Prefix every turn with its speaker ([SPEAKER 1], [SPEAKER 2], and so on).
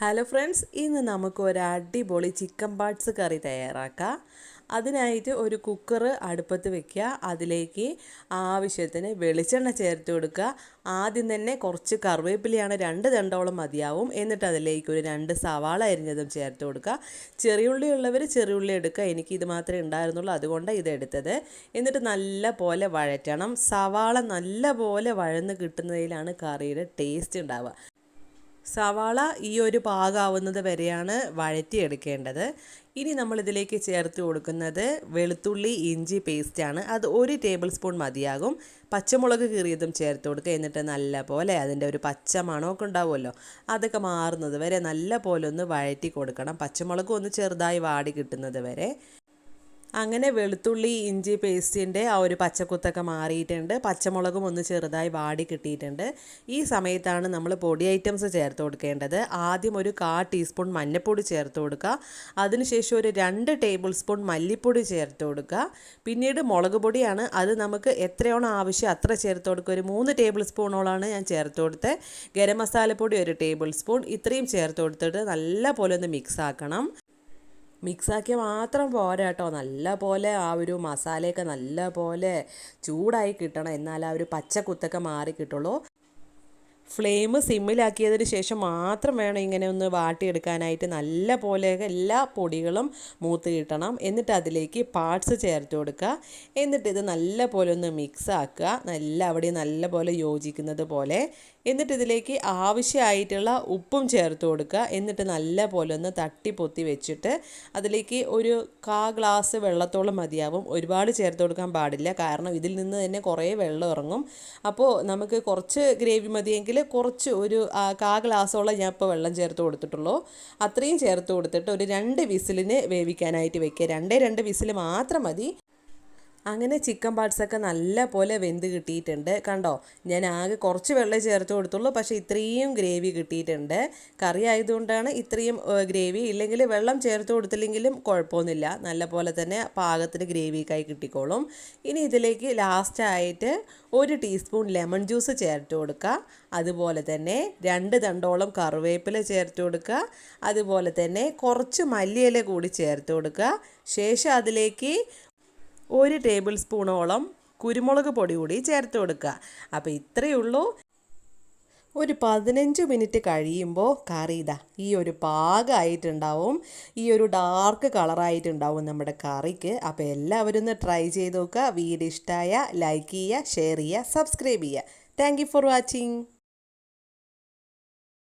[SPEAKER 1] Hello friends ഇന്ന് നമുക്ക് ഒരു അടിപൊളി ചിക്കൻ പാർട്സ് കറി തയ്യാറാക്കാം. അതിനായിട്ട് ഒരു കുക്കർ അടുപ്പത്ത് വെക്കുക. അതിലേക്ക് ആവശ്യത്തിന് വെളിച്ചെണ്ണ ചേർത്ത് കൊടുക്കുക. ആദ്യം തന്നെ കുറച്ച് കറിവേപ്പിലയാണ് രണ്ട് ദണ്ടോളം മതിയാവും. എന്നിട്ട് അതിലേക്ക് ഒരു രണ്ട് സവാള അരിഞ്ഞതും ചേർത്ത് കൊടുക്കുക. ചെറിയുള്ളി ഉള്ളവർ ചെറിയുള്ളി എടുക്കുക. എനിക്ക് ഇത് മാത്രമേ ഉണ്ടായിരുന്നുള്ളൂ. അതുകൊണ്ട് ഇത് എടുത്തത്. എന്നിട്ട് നല്ല പോലെ വഴറ്റണം. സവാള നല്ല പോലെ വഴന്ന് കിട്ടുന്നതിലാണ് കറിയുടെ ടേസ്റ്റ് ഉണ്ടാവുക. സവാള ഈ ഒരു പാകാവുന്നത് വരെയാണ് വഴറ്റിയെടുക്കേണ്ടത്. ഇനി നമ്മളിതിലേക്ക് ചേർത്ത് കൊടുക്കുന്നത് വെളുത്തുള്ളി ഇഞ്ചി പേസ്റ്റാണ് അത് ഒരു ടേബിൾ സ്പൂൺ മതിയാകും. പച്ചമുളക് കീറിയതും ചേർത്ത് കൊടുക്കുക. എന്നിട്ട് നല്ല പോലെ അതിന്റെ ഒരു പച്ച മണമൊക്കെ ഉണ്ടാവുമല്ലോ അതൊക്കെ മാറുന്നത് വരെ നല്ല പോലെ ഒന്ന് വഴറ്റി കൊടുക്കണം. പച്ചമുളകും ഒന്ന് ചെറുതായി വാടി കിട്ടുന്നത് വരെ. അങ്ങനെ വെളുത്തുള്ളി ഇഞ്ചി പേസ്റ്റിന്റെ ആ ഒരു പച്ചക്കുത്തൊക്കെ മാറിയിട്ടുണ്ട്. പച്ചമുളകും ഒന്ന് ചെറുതായി വാടി കിട്ടിയിട്ടുണ്ട്. ഈ സമയത്താണ് നമ്മൾ പൊടി ഐറ്റംസ് ചേർത്ത് കൊടുക്കേണ്ടത്. ആദ്യം ഒരു കാ ടീസ്പൂൺ മഞ്ഞൾപ്പൊടി ചേർത്ത് കൊടുക്കുക. അതിനുശേഷം ഒരു രണ്ട് ടേബിൾ സ്പൂൺ മല്ലിപ്പൊടി ചേർത്ത് കൊടുക്കുക. പിന്നീട് മുളക് പൊടിയാണ്. അത് നമുക്ക് എത്രയാണോ ആവശ്യം അത്ര ചേർത്ത് കൊടുക്കുക. ഒരു മൂന്ന് ടേബിൾ സ്പൂണോളാണ് ഞാൻ ചേർത്ത് കൊടുത്തത്. ഗരം മസാലപ്പൊടി ഒരു ടേബിൾ സ്പൂൺ. ഇത്രയും ചേർത്ത് കൊടുത്തിട്ട് നല്ല പോലെ ഒന്ന് മിക്സ് ആക്കണം. മിക്സാക്കിയാൽ മാത്രം പോരാ കേട്ടോ നല്ല പോലെ ആ ഒരു മസാലയൊക്കെ നല്ല പോലെ ചൂടായി കിട്ടണം. എന്നാൽ ആ ഒരു പച്ച കുത്തൊക്കെ മാറി കിട്ടുള്ളൂ. ഫ്ലെയിം സിമ്മിലാക്കിയതിന് ശേഷം മാത്രം വേണം ഇങ്ങനെ ഒന്ന് വാട്ടിയെടുക്കാനായിട്ട് നല്ല പോലെ എല്ലാ പൊടികളും മൂത്ത് കിട്ടണം. എന്നിട്ട് അതിലേക്ക് പാർട്സ് ചേർത്ത് കൊടുക്കുക. എന്നിട്ട് ഇത് നല്ല പോലെ ഒന്ന് മിക്സ് ആക്കുക. നല്ല അവിടെ നല്ല പോലെ യോജിക്കുന്നത് പോലെ. എന്നിട്ട് ഇതിലേക്ക് ആവശ്യമായിട്ടുള്ള ഉപ്പും ചേർത്ത് കൊടുക്കുക. എന്നിട്ട് നല്ല പോലെ ഒന്ന് തട്ടി പൊത്തി വെച്ചിട്ട് അതിലേക്ക് ഒരു കാ ഗ്ലാസ് വെള്ളത്തോളം മതിയാവും. ഒരുപാട് ചേർത്ത് കൊടുക്കാൻ പാടില്ല. കാരണം ഇതിൽ നിന്ന് തന്നെ കുറേ വെള്ളം ഇറങ്ങും. അപ്പോൾ നമുക്ക് കുറച്ച് ഗ്രേവി മതിയെങ്കിൽ കുറച്ച് ഒരു കാ ഗ്ലാസോളം ഞാൻ ഇപ്പോൾ വെള്ളം ചേർത്ത് കൊടുത്തിട്ടുള്ളൂ. അത്രയും ചേർത്ത് കൊടുത്തിട്ട് ഒരു രണ്ട് വിസിലിന് വേവിക്കാനായിട്ട് വെക്കുക. രണ്ടേ രണ്ട് വിസിൽ മാത്രം മതി. അങ്ങനെ ചിക്കൻ പാർട്സൊക്കെ നല്ല പോലെ വെന്ത് കിട്ടിയിട്ടുണ്ട്. കണ്ടോ? ഞാൻ ആകെ കുറച്ച് വെള്ളം ചേർത്ത് കൊടുത്തുള്ളൂ. പക്ഷേ ഇത്രയും ഗ്രേവി കിട്ടിയിട്ടുണ്ട്. കറി ആയതുകൊണ്ടാണ് ഇത്രയും ഗ്രേവി ഇല്ലെങ്കിൽ വെള്ളം ചേർത്ത് കൊടുത്തില്ലെങ്കിലും കുഴപ്പമൊന്നുമില്ല. നല്ല പോലെ തന്നെ പാകത്തിന് ഗ്രേവിക്കായി കിട്ടിക്കോളും. ഇനി ഇതിലേക്ക് ലാസ്റ്റായിട്ട് ഒരു ടീസ്പൂൺ ലെമൺ ജ്യൂസ് ചേർത്ത് കൊടുക്കുക. അതുപോലെ തന്നെ രണ്ട് തണ്ടോളം കറിവേപ്പില ചേർത്ത് കൊടുക്കുക. അതുപോലെ തന്നെ കുറച്ച് മല്ലിയില കൂടി ചേർത്ത് കൊടുക്കുക. ശേഷം അതിലേക്ക് ഒരു ടേബിൾ സ്പൂണോളം കുരുമുളക് പൊടി കൂടി ചേർത്ത് കൊടുക്കുക. അപ്പോൾ ഇത്രയേ ഉള്ളൂ. ഒരു പതിനഞ്ച് മിനിറ്റ് കഴിയുമ്പോൾ കറി ഇതാ ഈ ഒരു പാകമായിട്ടുണ്ടാവും ഈ ഒരു ഡാർക്ക് കളറായിട്ടുണ്ടാവും നമ്മുടെ കറിക്ക്. അപ്പോൾ എല്ലാവരും ഒന്ന് ട്രൈ ചെയ്ത് നോക്കുക. വീഡിയോ ഇഷ്ടമായ ലൈക്ക് ചെയ്യുക ഷെയർ ചെയ്യുക സബ്സ്ക്രൈബ് ചെയ്യുക. Thank for watching.